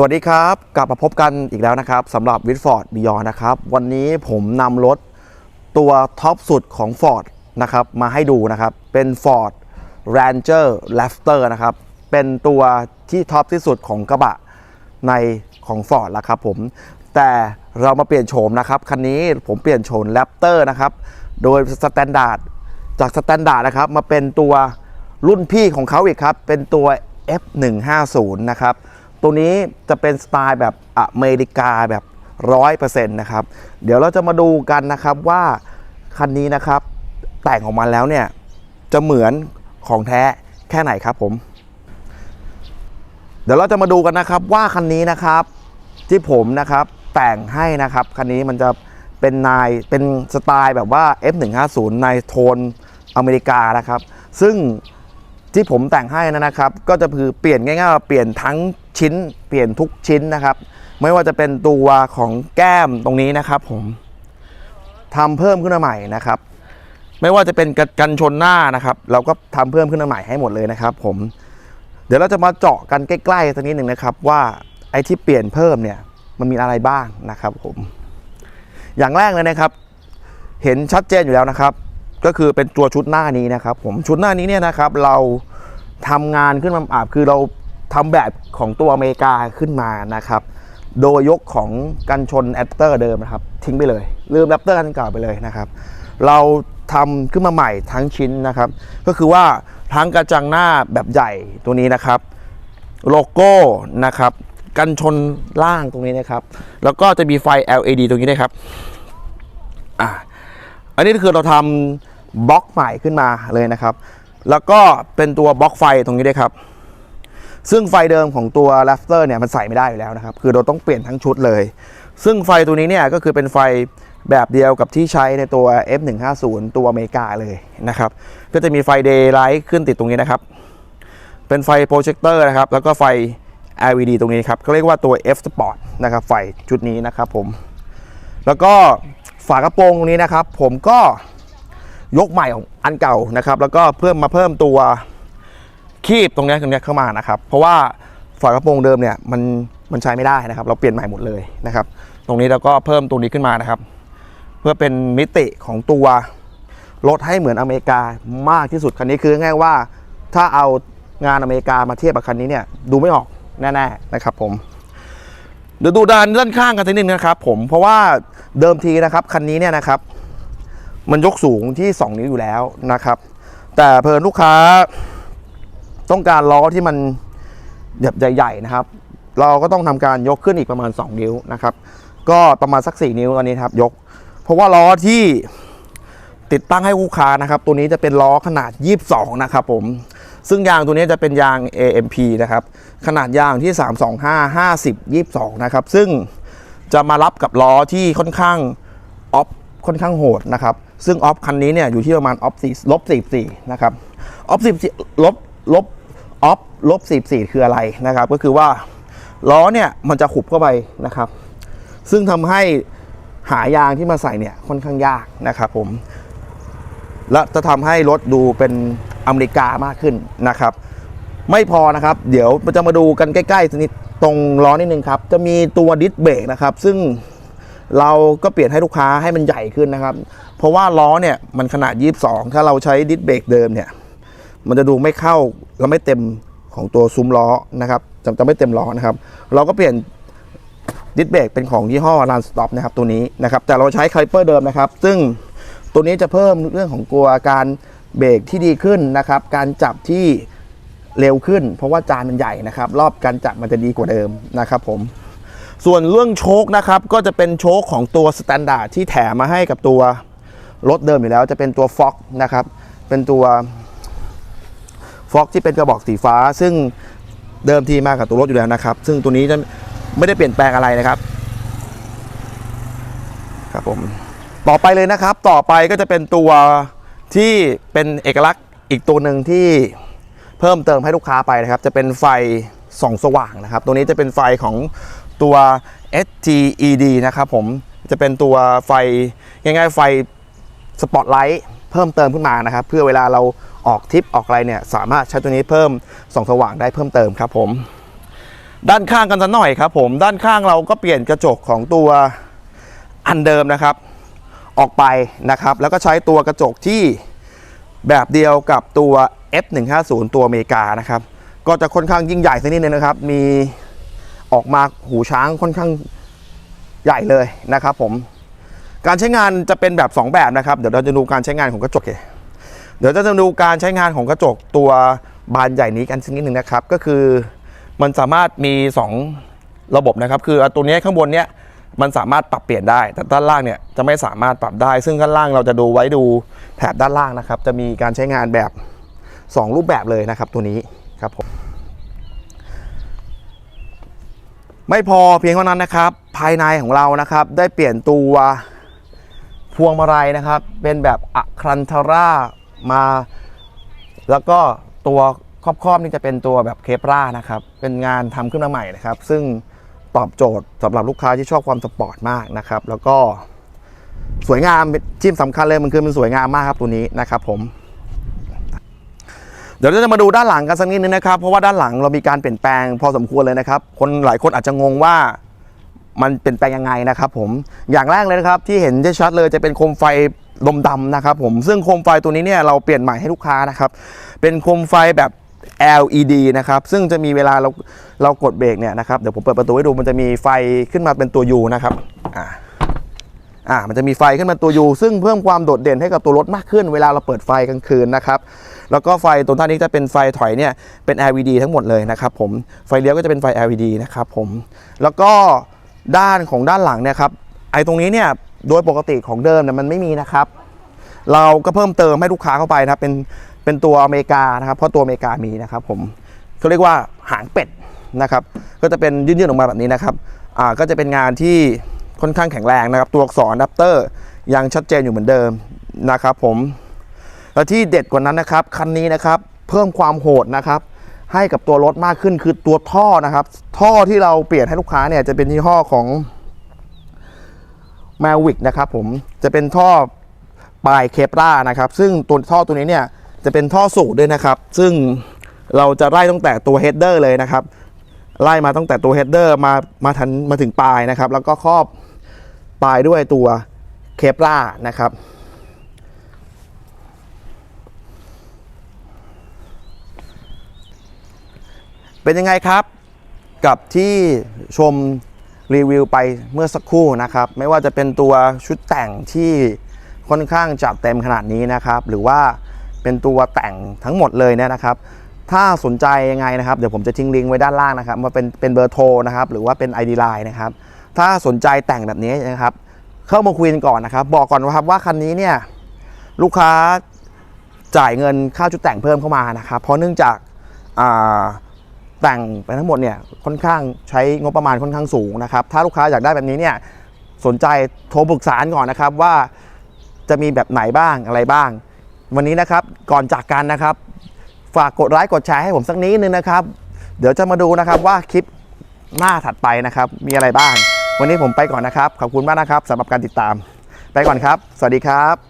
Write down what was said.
สวัสดีครับ กลับมาพบกันอีกแล้วนะครับสำหรับวิ t ฟอร์ดบิยอนะครับ วันนี้ผมนำรถตัวท็อปสุดของ Ford นะครับมาให้ดูนะครับ เป็น Ford Ranger Raptor นะครับ เป็นตัวที่ท็อปที่สุดของกระบะในของ Ford แล้วครับผมแต่เรามาเปลี่ยนโฉมนะครับคันนี้ผมเปลี่ยนโฉม Raptor นะครับ โดยสแตนดาร์ดจากสแตนดาร์ดนะครับมาเป็นตัวรุ่นพี่ของเขาอีกครับ เป็นตัว F150 นะครับ ตัวนี้จะเป็นสไตล์แบบอเมริกาแบบร้อยเปอร์เซ็นต์นะครับ เดี๋ยวเราจะมาดูกันนะครับว่าคันนี้นะครับ แต่งออกมาแล้วเนี่ย จะเหมือนของแท้แค่ไหนครับผม เดี๋ยวเราจะมาดูกันนะครับว่าคันนี้นะครับ ที่ผมนะครับแต่งให้นะครับ คันนี้มันจะเป็นนายเป็นสไตล์แบบว่า F150 ในโทนอเมริกานะครับ ซึ่งที่ผมแต่งให้นะครับ ก็จะคือเปลี่ยนง่ายๆเปลี่ยนทั้ง ชิ้น เปลี่ยนทุกชิ้นนะครับ ไม่ว่าจะเป็นตัวของแก้มตรงนี้นะครับ ผมทำเพิ่มขึ้นมาใหม่นะครับ ไม่ว่าจะเป็นกันชนหน้านะครับ เราก็ทำเพิ่มขึ้นมาใหม่ให้หมดเลยนะครับ ผม เดี๋ยวเราจะมาเจาะกันใกล้ๆสักนิดหนึ่งนะครับ ว่าไอ้ที่เปลี่ยนเพิ่มเนี่ยมันมีอะไรบ้างนะครับ ผม อย่างแรกเลยนะครับ เห็นชัดเจนอยู่แล้วนะครับ ก็คือเป็นตัวชุดหน้านี้นะครับ ผมชุดหน้านี้เนี่ยนะครับ เราทำงานขึ้นมาอ่าคือเรา ทำแบบของตัวอเมริกาขึ้นมานะครับ โดยยกของกันชนแอปเตอร์เดิมนะครับ ทิ้งไปเลยลืมแอปเตอร์อันเก่าไปเลยนะครับ เราทำขึ้นมาใหม่ทั้งชิ้นนะครับ ก็คือว่าทั้งกระจังหน้าแบบใหญ่ตัวนี้นะครับ โลโก้นะครับ กันชนล่างตรงนี้นะครับ แล้วก็จะมีไฟ LED ตรงนี้ด้วยครับอ่าอันนี้คือเราทำบล็อกใหม่ขึ้นมาเลยนะครับ แล้วก็เป็นตัวบล็อกไฟตรงนี้ด้วยครับ ซึ่งไฟเดิมของตัว r a f t e r เนี่ยมันใส่ไม่ได้อยู่แล้วนะครับ คือเราต้องเปลี่ยนทั้งชุดเลย ซึ่งไฟตัวนี้เนี่ยก็คือเป็นไฟแบบเดียวกับที่ใช้ในตัว F150 ตัวอเมริกาเลยนะครับ ก็จะมีไฟ daylight ขึ้นติดตรงนี้นะครับ เป็นไฟโปรเจคเตอร์นะครับ แล้วก็ไฟ LED ตรงนี้ครับก็เรียกว่าตัว F Sport นะครับ ไฟชุดนี้นะครับผม แล้วก็ฝากระโปรงตรงนี้นะครับ ผมก็ยกใหม่ของอันเก่านะครับ แล้วก็เพิ่มมาเพิ่มตัว คีบตรงนี้ตรงนี้เข้ามานะครับเพราะว่าฝากระโปรงเดิมเนี่ยมันมันใช้ไม่ได้นะครับ เราเปลี่ยนใหม่หมดเลยนะครับ ตรงนี้เราก็เพิ่มตรงนี้ขึ้นมานะครับ เพื่อเป็นมิติของตัวรถให้เหมือนอเมริกามากที่สุดคันนี้คือง่ายว่าถ้าเอางานอเมริกามาเทียบกับคันนี้เนี่ยดูไม่ออกแน่ๆนะครับผมเดี๋ยวดูด้านด้านข้างกันสักนิดนึงนะครับ ผมเพราะว่าเดิมทีนะครับคันนี้เนี่ยนะครับ มันยกสูงที่ 2 นิ้วอยู่แล้วนะครับ แต่เพลินลูกค้า ต้องการล้อที่มันแบบใหญ่ๆนะครับ เราก็ต้องทำการยกขึ้นอีกประมาณ 2 นิ้วนะครับ ก็ประมาณสัก 4 นิ้วตอนนี้ครับยก เพราะว่าล้อที่ติดตั้งให้ลูกค้านะครับ ตัวนี้จะเป็นล้อขนาด 22 นะครับผม ซึ่งยางตัวนี้จะเป็นยาง AMP นะครับ ขนาดยางที่ 325 50 22 นะครับ ซึ่งจะมารับกับล้อที่ค่อนข้างออฟค่อนข้างโหดนะครับ ซึ่งออฟคันนี้เนี่ยอยู่ที่ประมาณออฟ4ลบ44นะครับ ออฟ14ลบลบ ออฟลบ44 คืออะไรนะครับ ก็คือว่าล้อเนี่ยมันจะขุบเข้าไปนะครับ ซึ่งทำให้หายางที่มาใส่เนี่ยค่อนข้างยากนะครับผม และจะทำให้รถดูเป็นอเมริกามากขึ้นนะครับ ไม่พอนะครับ เดี๋ยวจะมาดูกันใกล้ๆนิดตรงล้อนิดนึงครับ จะมีตัวดิสเบรกนะครับ ซึ่งเราก็เปลี่ยนให้ลูกค้าให้มันใหญ่ขึ้นนะครับ เพราะว่าล้อเนี่ยมันขนาด 22 ถ้าเราใช้ดิสเบรกเดิมเนี่ย มันจะดูไม่เข้า และไม่เต็มของตัวซุ้มล้อนะครับจะจะไม่เต็มล้อนะครับ เราก็เปลี่ยนดิสเบรกเป็นของยี่ห้อ Run Stop นะครับตัวนี้นะครับ แต่เราใช้ไคลเปอร์เดิมนะครับ ซึ่งตัวนี้จะเพิ่มเรื่องของตัวการเบรกที่ดีขึ้นนะครับ การจับที่เร็วขึ้น เพราะว่าจานมันใหญ่นะครับ รอบการจับมันจะดีกว่าเดิมนะครับผมส่วนเรื่องโชคนะครับก็จะเป็นโชคของตัวสแตนดาร์ดที่แถมมาให้กับตัวรถเดิมอยู่แล้ว จะเป็นตัวฟ็อกนะครับเป็นตัว ฟ็อกที่เป็นกระบอกสีฟ้า ซึ่งเดิมทีมากับตัวรถอยู่แล้วนะครับ ซึ่งตัวนี้จะไม่ได้เปลี่ยนแปลงอะไรนะครับ ครับผมต่อไปเลยนะครับ ต่อไปก็จะเป็นตัวที่เป็นเอกลักษณ์อีกตัวหนึ่งที่เพิ่มเติมให้ลูกค้าไปนะครับ จะเป็นไฟส่องสว่างนะครับ ตัวนี้จะเป็นไฟของตัว STED นะครับผมจะเป็นตัวไฟง่ายๆไฟสปอตไลท์ เพิ่มเติมขึ้นมานะครับ เพื่อเวลาเราออกทริปออกอะไรเนี่ยสามารถใช้ตัวนี้เพิ่มส่องสว่างได้เพิ่มเติมครับผมด้านข้างกันสักหน่อยครับผมด้านข้างเราก็เปลี่ยนกระจกของตัวอันเดิมนะครับ ออกไปนะครับ แล้วก็ใช้ตัวกระจกที่แบบเดียวกับตัว F150 ตัวอเมริกานะครับ ก็จะค่อนข้างยิ่งใหญ่สักนิดนึงนะครับ มีออกมาหูช้างค่อนข้างใหญ่เลยนะครับผม การใช้งานจะเป็นแบบ 2 แบบนะครับ เดี๋ยวเราจะดูการใช้งานของกระจกเดี๋ยวจะดูการใช้งานของกระจกตัวบานใหญ่นี้กันสักนิดหนึ่งนะครับ ก็คือมันสามารถมี 2 ระบบนะครับ คือตัวนี้ข้างบนเนี้ยมันสามารถปรับเปลี่ยนได้ แต่ด้านล่างเนี่ยจะไม่สามารถปรับได้ ซึ่งด้านล่างเราจะดูไว้ดูแถบด้านล่างนะครับ จะมีการใช้งานแบบ 2 รูปแบบเลยนะครับ ตัวนี้ครับผมไม่พอเพียงเท่านั้นนะครับ ภายในของเรานะครับ ได้เปลี่ยนตัว พวงมาลัยนะครับ เป็นแบบอะครันทาร่ามา แล้วก็ตัวครอบๆนี่จะเป็นตัวแบบเคปรานะครับ เป็นงานทำขึ้นมาใหม่นะครับ ซึ่งตอบโจทย์สำหรับลูกค้าที่ชอบความสปอร์ตมากนะครับ แล้วก็สวยงามที่สำคัญเลยมันคือมันสวยงามมากครับตัวนี้นะครับผมเดี๋ยวเราจะมาดูด้านหลังกันสักนิดนึงนะครับ เพราะว่าด้านหลังเรามีการเปลี่ยนแปลงพอสมควรเลยนะครับ คนหลายคนอาจจะงงว่า มันเปลี่ยนแปลงยังไงนะครับผมอย่างแรกเลยนะครับที่เห็นได้ชัดเลยจะเป็นโคมไฟลมดำนะครับผมซึ่งโคมไฟตัวนี้เนี่ยเราเปลี่ยนใหม่ให้ลูกค้านะครับเป็นโคมไฟแบบ LED นะครับซึ่งจะมีเวลาเราเรากดเบรกเนี่ยนะครับเดี๋ยวผมเปิดประตูให้ดูมันจะมีไฟขึ้นมาเป็นตัว U นะครับอ่าอ่ามันจะมีไฟขึ้นมาตัว U ซึ่งเพิ่มความโดดเด่นให้กับตัวรถมากขึ้น เวลาเราเปิดไฟกลางคืนนะครับแล้วก็ไฟตัวท่านี้จะเป็นไฟถอยเนี่ยเป็น LED ทั้งหมดเลยนะครับผมไฟเลี้ยวก็จะเป็นไฟ LED นะครับผมแล้วก็ ด้านของด้านหลังเนี่ยครับไอ้ตรงนี้เนี่ยโดยปกติของเดิมเนี่ยมันไม่มีนะครับ เราก็เพิ่มเติมให้ลูกค้าเข้าไปนะครับเป็นเป็นตัวอเมริกานะครับ เพราะตัวอเมริกามีนะครับ ผมเขาเรียกว่าหางเป็ดนะครับ ก็จะเป็นยื่นๆออกมาแบบนี้นะครับอ่าก็จะเป็นงานที่ค่อนข้างแข็งแรงนะครับ ตัวอักษรดัปเตอร์ยังชัดเจนอยู่เหมือนเดิมนะครับ ผมและที่เด็ดกว่านั้นนะครับ คันนี้นะครับ เพิ่มความโหดนะครับ ให้กับตัวรถมากขึ้นคือตัวท่อนะครับ ท่อที่เราเปลี่ยนให้ลูกค้าเนี่ยจะเป็นยี่ห้อของ Mavic นะครับผมจะเป็นท่อปลายเคปรานะครับ ซึ่งตัวท่อตัวนี้เนี่ยจะเป็นท่อสูตรด้วยนะครับ ซึ่งเราจะไล่ตั้งแต่ตัวเฮดเดอร์เลยนะครับ ไล่มาตั้งแต่ตัวเฮดเดอร์มามาทันมาถึงปลายนะครับ แล้วก็ครอบปลายด้วยตัวเคปรานะครับ เป็นยังไงครับ กับที่ชมรีวิวไปเมื่อสักครู่นะครับ ไม่ว่าจะเป็นตัวชุดแต่งที่ค่อนข้างจัดเต็มขนาดนี้นะครับ หรือว่าเป็นตัวแต่งทั้งหมดเลยเนี่ยนะครับ ถ้าสนใจยังไงนะครับ เดี๋ยวผมจะทิ้งลิงก์ไว้ด้านล่างนะครับมาเป็นเป็นเบอร์โทรนะครับ หรือว่าเป็น ID Line นะครับ ถ้าสนใจแต่งแบบนี้นะครับ เข้ามาคุยกันก่อนนะครับ บอกก่อนนะครับว่าคันนี้เนี่ยลูกค้าจ่ายเงินค่าชุดแต่งเพิ่มเข้ามานะครับ เพราะเนื่องจากอ่า แต่งไปทั้งหมดเนี่ยค่อนข้างใช้งบประมาณค่อนข้างสูงนะครับ ถ้าลูกค้าอยากได้แบบนี้เนี่ยสนใจโทรปรึกษาก่อนนะครับว่าจะมีแบบไหนบ้างอะไรบ้าง วันนี้นะครับก่อนจากกันนะครับ ฝากกดไลค์กดแชร์ให้ผมสักนิดนึงนะครับ เดี๋ยวจะมาดูนะครับว่าคลิปหน้าถัดไปนะครับ มีอะไรบ้าง วันนี้ผมไปก่อนนะครับ ขอบคุณมากนะครับสำหรับการติดตาม ไปก่อนครับ สวัสดีครับ